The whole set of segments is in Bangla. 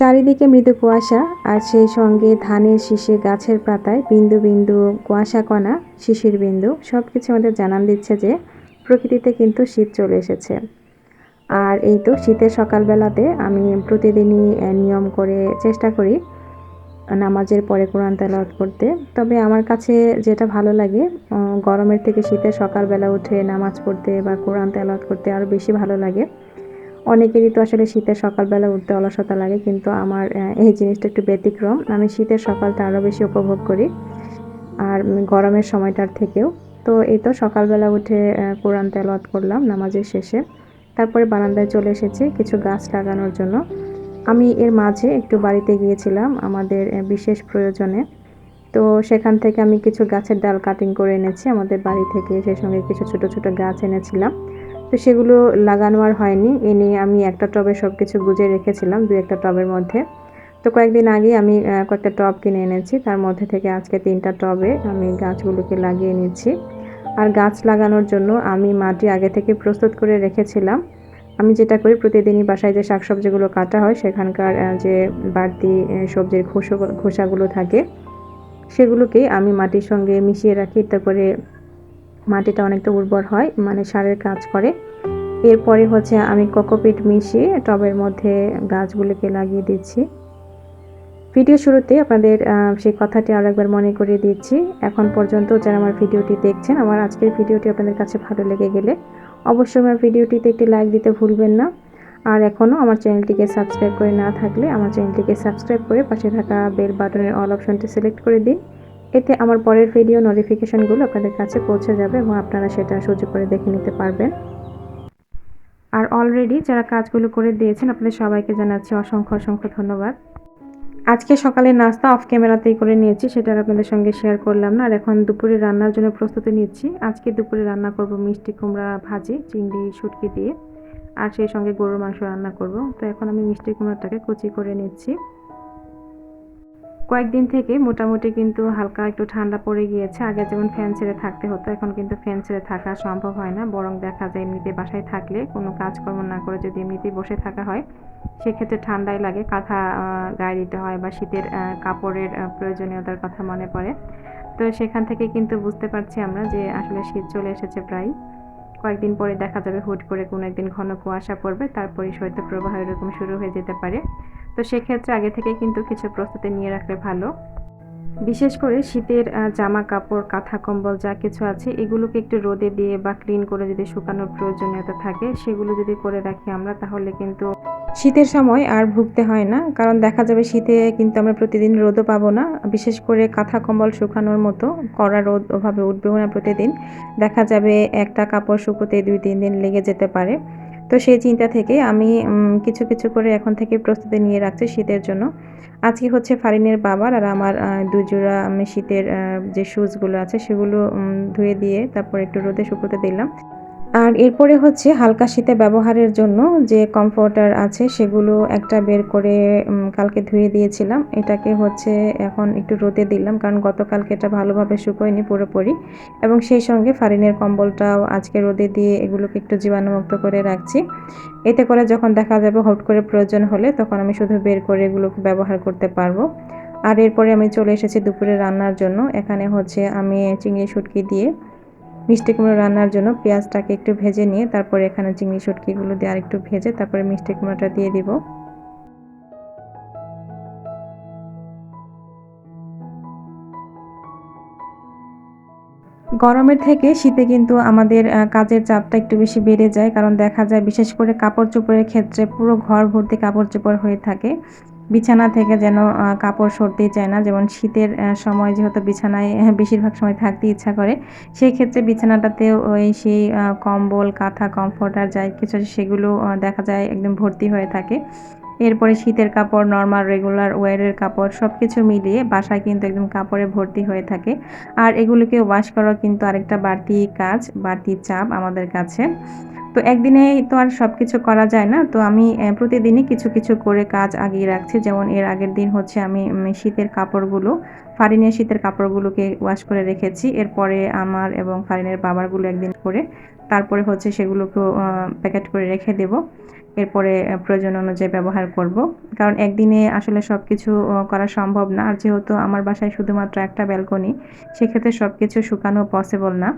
চারিদিকে মৃদু কুয়াশা আর সেই সঙ্গে ধানের শীষে গাছের পাতায় বিন্দু বিন্দু কুয়াশা কণা, শিশির বিন্দু সব কিছু আমাদের জানান দিচ্ছে যে প্রকৃতিতে কিন্তু শীত চলে এসেছে। আর এই তো শীতের সকালবেলাতে আমি প্রতিদিনই নিয়ম করে চেষ্টা করি নামাজের পরে কোরআন তেলাওয়াত করতে। তবে আমার কাছে যেটা ভালো লাগে গরমের থেকে শীতের সকালবেলা উঠে নামাজ পড়তে বা কোরআন তেলাওয়াত করতে আরও বেশি ভালো লাগে। অনেকেরই তো আসলে শীতের সকালবেলা উঠতে অলসতা লাগে, কিন্তু আমার এই জিনিসটা একটু ব্যতিক্রম। আমি শীতের সকালটা আরও বেশি উপভোগ করি, আর গরমের সময়টার থেকেও। তো এই তো সকালবেলা উঠে কোরআন তেলাওয়াত করলাম নামাজের শেষে। তারপরে বারান্দায় চলে এসেছি কিছু গাছ লাগানোর জন্য। আমি এর মাঝে একটু বাড়িতে গিয়েছিলাম আমাদের বিশেষ প্রয়োজনে। তো সেখান থেকে আমি কিছু গাছের ডাল কাটিং করে এনেছি, আমাদের বাড়ি থেকে সেই সঙ্গে কিছু ছোট ছোট গাছ এনেছিলাম। তো সেগুলো লাগানো আর হয়নি। এনে আমি একটা টবে সব কিছু গুজে রেখেছিলাম দু একটা টবের মধ্যে। তো কয়েকদিন আগে আমি কয়েকটা টব কিনে এনেছি। তার মধ্যে থেকে আজকে তিনটা টবে আমি গাছগুলোকে লাগিয়ে নিচ্ছি। আর গাছ লাগানোর জন্য আমি মাটি আগে থেকে প্রস্তুত করে রেখেছিলাম। আমি যেটা করি, প্রতিদিনই বাসায় যে শাকসবজিগুলো কাটা হয়, সেখানকার যে বাড়তি সবজির খোসা, খোসাগুলো থাকে সেগুলোকে আমি মাটির সঙ্গে মিশিয়ে রাখি। তারপরে মাটিটা অনেকটা উর্বর হয় মানে সারের কাজ করে। এরপরে হচ্ছে আমি কোকোপিট মিশিয়ে টবের মধ্যে গাছগুলোকে লাগিয়ে দিচ্ছি। ভিডিও শুরুতে আপনাদের সেই কথাটি আরও একবার মনে করিয়ে দিচ্ছি। এখন পর্যন্ত যারা আমার ভিডিওটি দেখছেন, আমার আজকের ভিডিওটি আপনাদের কাছে ভালো লেগে গেলে অবশ্যই আমার ভিডিওটিতে একটি লাইক দিতে ভুলবেন না। আর এখনও আমার চ্যানেলটিকে সাবস্ক্রাইব করে না থাকলে আমার চ্যানেলটিকে সাবস্ক্রাইব করে পাশে থাকা বেল বাটনের অল অপশনটি সিলেক্ট করে দিন। এতে আমার পরের ভিডিও নোটিফিকেশনগুলো আপনাদের কাছে পৌঁছে যাবে এবং আপনারা সেটা সহ্য করে দেখে নিতে পারবেন। আর অলরেডি যারা কাজগুলো করে দিয়েছেন, আপনাদের সবাইকে জানাচ্ছি অসংখ্য অসংখ্য ধন্যবাদ। আজকে সকালে নাস্তা অফ ক্যামেরাতেই করে নিয়েছি, সেটা আপনাদের সঙ্গে শেয়ার করলাম না। আর এখন দুপুরে রান্নার জন্য প্রস্তুতি নিচ্ছি। আজকে দুপুরে রান্না করব মিষ্টি কুমড়া ভাজি, চিংড়ি, শুটকি দিয়ে। আর সেই সঙ্গে গরুর মাংস রান্না করব। তো এখন আমি মিষ্টি কুমড়াটাকে কুচি করে নিচ্ছি। কয়েকদিন থেকে মোটামুটি কিন্তু হালকা একটু ঠান্ডা পড়ে গিয়েছে। আগে যেমন ফ্যান ছেড়ে থাকতে হতো, এখন কিন্তু ফ্যান ছেড়ে থাকা সম্ভব হয় না। বরং দেখা যায় এমনিতে বাসায় থাকলে কোনো কাজকর্ম না করে যদি এমনিতেই বসে থাকা হয়, সেক্ষেত্রে ঠান্ডাই লাগে। কাঁথা গায়ে দিতে হয় বা শীতের কাপড়ের প্রয়োজনীয়তার কথা মনে পড়ে। তো সেখান থেকে কিন্তু বুঝতে পারছি আমরা যে আসলে শীত চলে এসেছে প্রায়। কয়েকদিন পরে দেখা যাবে হুট করে কোনো একদিন ঘন কুয়াশা পড়বে তারপরে শৈত্যপ্রবাহ এরকম শুরু হয়ে যেতে পারে। তো সেক্ষেত্রে আগে থেকে কিন্তু কিছু প্রস্তুতি নিয়ে রাখলে ভালো। বিশেষ করে শীতের জামা কাপড় কাঁথা কম্বল যা কিছু আছে, এগুলোকে একটু রোদে দিয়ে বা ক্লিন করে যদি শুকানোর প্রয়োজনীয়তা থাকে, সেগুলো যদি করে রাখি আমরা, তাহলে কিন্তু শীতের সময় আর ভুগতে হয় না। কারণ দেখা যাবে শীতে কিন্তু আমরা প্রতিদিন রোদও পাবো না। বিশেষ করে কাঁথা কম্বল শুকানোর মতো কড়া রোদ ওভাবে উঠবেও না প্রতিদিন। দেখা যাবে একটা কাপড় শুকোতে দুই, তিন দিন লেগে যেতে পারে। তো সেই চিন্তা থেকে আমি কিছু কিছু করে এখন থেকে প্রস্তুতি নিয়ে রাখছি শীতের জন্য। আজকে হচ্ছে ফারিনের বাবার আর আমার দুজোড়া শীতের যে শুজগুলো আছে সেগুলো ধুয়ে দিয়ে তারপর একটু রোদে শুকোতে দিলাম। আর এরপরে হচ্ছে হালকা শীতে ব্যবহারের জন্য যে কমফোর্টার আছে, সেগুলো একটা বের করে কালকে ধুয়ে দিয়েছিলাম। এটাকে হচ্ছে এখন একটু রোদে দিলাম, কারণ গতকালকে এটা ভালোভাবে শুকোয়নি পুরোপুরি। এবং সেই সঙ্গে ফারিনের কম্বলটাও আজকে রোদে দিয়ে এগুলোকে একটু জীবাণুমুক্ত করে রাখছি। এতে করে যখন দেখা যাবে হট করে প্রয়োজন হলে, তখন আমি শুধু বের করে এগুলোকে ব্যবহার করতে পারব। আর এরপরে আমি চলে এসেছি দুপুরে রান্নার জন্য। এখানে হচ্ছে আমি চিংড়ি শুটকি দিয়ে মিষ্টি কুমড়ো রান্নার জন্য পেঁয়াজটাকে একটু ভেজে নিয়ে তারপরে এখানে চিংড়ি শুটকিগুলো দিয়ে আরেকটু ভেজে তারপরে মিষ্টি কুমড়োটা দিয়ে দিব। গরমের থেকে শীতে কিন্তু আমাদের কাজের চাপটা একটু বেশি বেড়ে যায়, কারণ দেখা যায় বিশেষ করে কাপড় চোপড়ের ক্ষেত্রে পুরো ঘর ভর্তি কাপড় চোপড় হয়ে থাকে। বিছানা থেকে যেন কাপড় সরতেই চায় না। যেমন শীতের সময় যেহেতু বিছানায় বেশিরভাগ সময় থাকতে ইচ্ছা করে সেই ক্ষেত্রে বিছানাটাতেও ওই সেই কম্বল, কাঁথা, কমফোর্টার যাই কিছু সেগুলো দেখা যায় একদম ভর্তি হয়ে থাকে। এরপরে শীতের কাপড় নর্মাল রেগুলার ওয়ারের কাপড় সব কিছু মিলিয়ে বাসায় কিন্তু একদম কাপড়ে ভর্তি হয়ে থাকে। আর এগুলোকে ওয়াশ করা কিন্তু আরেকটা বাড়তি কাজ, বাড়তি চাপ আমাদের কাছে। তো একদিনে তো আর সব কিছু করা যায় না। তো আমি প্রতিদিনই কিছু কিছু করে কাজ আগিয়ে রাখছি। যেমন এর আগের দিন হচ্ছে আমি শীতের কাপড়গুলো, ফারিনের শীতের কাপড়গুলোকে ওয়াশ করে রেখেছি। এরপরে আমার এবং ফারিনের বাবারগুলো একদিন করে, তারপরে হচ্ছে সেগুলোকেও প্যাকেট করে রেখে দেব। এরপরে প্রয়োজন অনুযায়ী ব্যবহার করব। কারণ একদিনে আসলে সব কিছু করা সম্ভব না। আর যেহেতু আমার বাসায় শুধুমাত্র একটা ব্যালকনি সেক্ষেত্রে সব কিছু শুকানো পসিবল না।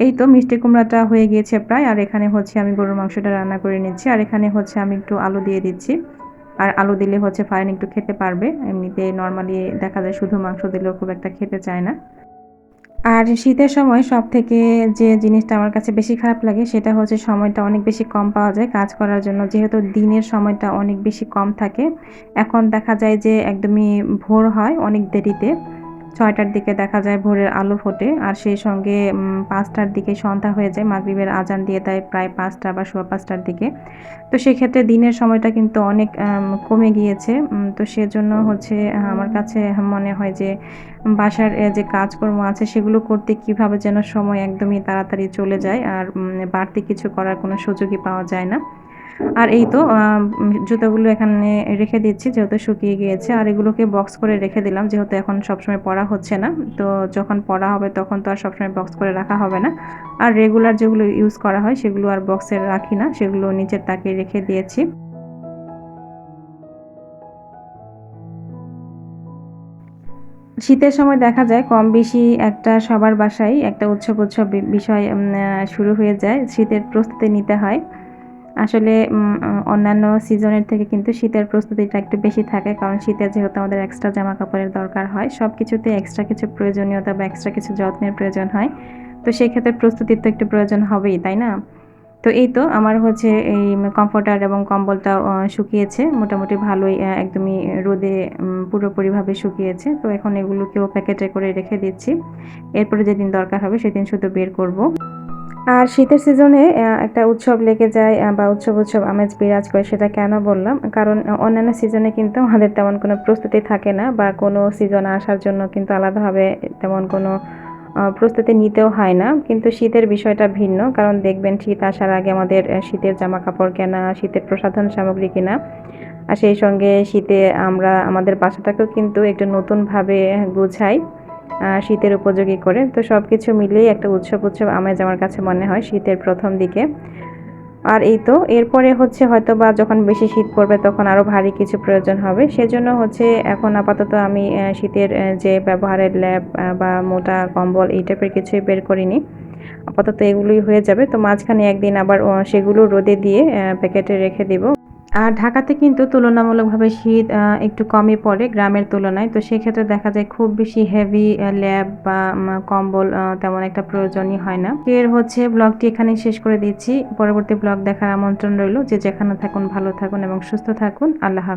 এই তো মিষ্টি কুমড়াটা হয়ে গিয়েছে প্রায়, আর এখানে হচ্ছে আমি গরুর মাংসটা রান্না করে নিচ্ছি, আর এখানে হচ্ছে আমি একটু আলু দিয়ে দিচ্ছি। আর আলু দিলে হচ্ছে ফাইন একটু খেতে পারবে, এমনিতে নর্মালি দেখা যায় শুধু মাংস দিলেও খুব একটা খেতে চায় না। আর শীতের সময় সব থেকে যে জিনিসটা আমার কাছে বেশি খারাপ লাগে সেটা হচ্ছে সময়টা অনেক বেশি কম পাওয়া যায় কাজ করার জন্য, যেহেতু দিনের সময়টা অনেক বেশি কম থাকে। এখন দেখা যায় যে একদমই ভোর হয় অনেক দেরিতে। ছয়টার দিকে দেখা যায় ভোরের আলো ফোটে, আর সেই সঙ্গে পাঁচটার দিকে সন্ধ্যা হয়ে যায় মাগরীবের আজান দিয়ে দেয় প্রায় পাঁচটা বা সোয়া পাঁচটার দিকে। তো সেক্ষেত্রে দিনের সময়টা কিন্তু অনেক কমে গিয়েছে তো সেজন্য হচ্ছে আমার কাছে মনে হয় যে বাসার যে কাজকর্ম আছে সেগুলো করতে কীভাবে যেন সময় একদমই তাড়াতাড়ি চলে যায়, আর বাড়তি কিছু করার কোনো সুযোগই পাওয়া যায় না। আর এই তো জুতোগুলো এখানে রেখে দিচ্ছি, যেহেতু শুকিয়ে গিয়েছে। আর এগুলোকে বক্স করে রেখে দিলাম, যেহেতু এখন সবসময় পড়া হচ্ছে না। তো যখন পড়া হবে তখন তো আর সবসময় বক্স করে রাখা হবে না। আর রেগুলার যেগুলো ইউজ করা হয়, সেগুলো আর বক্সে রাখি না। সেগুলো নিচের তাকে রেখে দিয়েছি। শীতের সময় দেখা যায় কম বেশি একটা সবার বাসায় একটা উৎসব উৎসব বিষয় শুরু হয়ে যায়। শীতের প্রস্তুতি নিতে হয়। আসলে অন্যান্য সিজনের থেকে কিন্তু শীতের প্রস্তুতিটা একটু বেশি থাকে। কারণ শীতে যেহেতু আমাদের এক্সট্রা জামা কাপড়ের দরকার হয় সব কিছুতে এক্সট্রা কিছু প্রয়োজনীয়তা বা এক্সট্রা কিছু যত্নের প্রয়োজন হয়। তো সেই ক্ষেত্রে প্রস্তুতির তো একটু প্রয়োজন হবেই, তাই না? তো এই তো আমার হচ্ছে এই কমফোর্টার এবং কম্বলটা শুকিয়েছে। মোটামুটি ভালোই একদমই রোদে পুরোপুরিভাবে শুকিয়েছে। তো এখন এগুলোকেও প্যাকেটে করে রেখে দিচ্ছি। এরপরে যেদিন দরকার হবে সেদিন শুধু বের করব। আর শীতের সিজনে একটা উৎসব লেগে যায় বা উৎসব উৎসব আমেজ বিরাজ করে, সেটা কেন বললাম? কারণ অন্যান্য সিজনে কিন্তু আমাদের তেমন কোনো প্রস্তুতি থাকে না, বা কোনো সিজন আসার জন্য কিন্তু আলাদাভাবে তেমন কোনো প্রস্তুতি নিতেও হয় না। কিন্তু শীতের বিষয়টা ভিন্ন, কারণ দেখবেন শীত আসার আগে আমাদের শীতের জামা কাপড় কেনা, শীতের প্রসাধন সামগ্রী কেনা। আর সেই সঙ্গে শীতে আমরা, আমাদের বাসাটাকেও কিন্তু একটু নতুনভাবে গুছাই। শীতের উপযোগী করে। তো সব কিছু মিলিয়েই একটা উৎসব উৎসব আমেজ আমার কাছে মনে হয় শীতের প্রথম দিকে। আর এই তো, এরপরে হচ্ছে হয়তো বা যখন বেশি শীত পড়বে তখন আরও ভারী কিছু প্রয়োজন হবে। সেজন্য হচ্ছে এখন আপাতত আমি শীতের যে ব্যবহারের ল্যাব বা মোটা, কম্বল এই টাইপের কিছুই বের করিনি। আপাতত এগুলোই হয়ে যাবে। তো মাঝখানে একদিন আবার সেগুলো রোদে দিয়ে প্যাকেটে রেখে দিব। আর ঢাকাতে কিন্তু তুলনামূলকভাবে শীত একটু কমই পড়ে গ্রামের তুলনায়। তো সেক্ষেত্রে দেখা যায় খুব বেশি হেভি ল্যাব বা কম্বল তেমন একটা প্রয়োজনই হয় না। এর হচ্ছে ব্লগটি এখানে শেষ করে দিচ্ছি। পরবর্তী ব্লগ দেখার আমন্ত্রণ রইল। যে যেখানে থাকুন, ভালো থাকুন এবং সুস্থ থাকুন। আল্লাহ হাফিজ।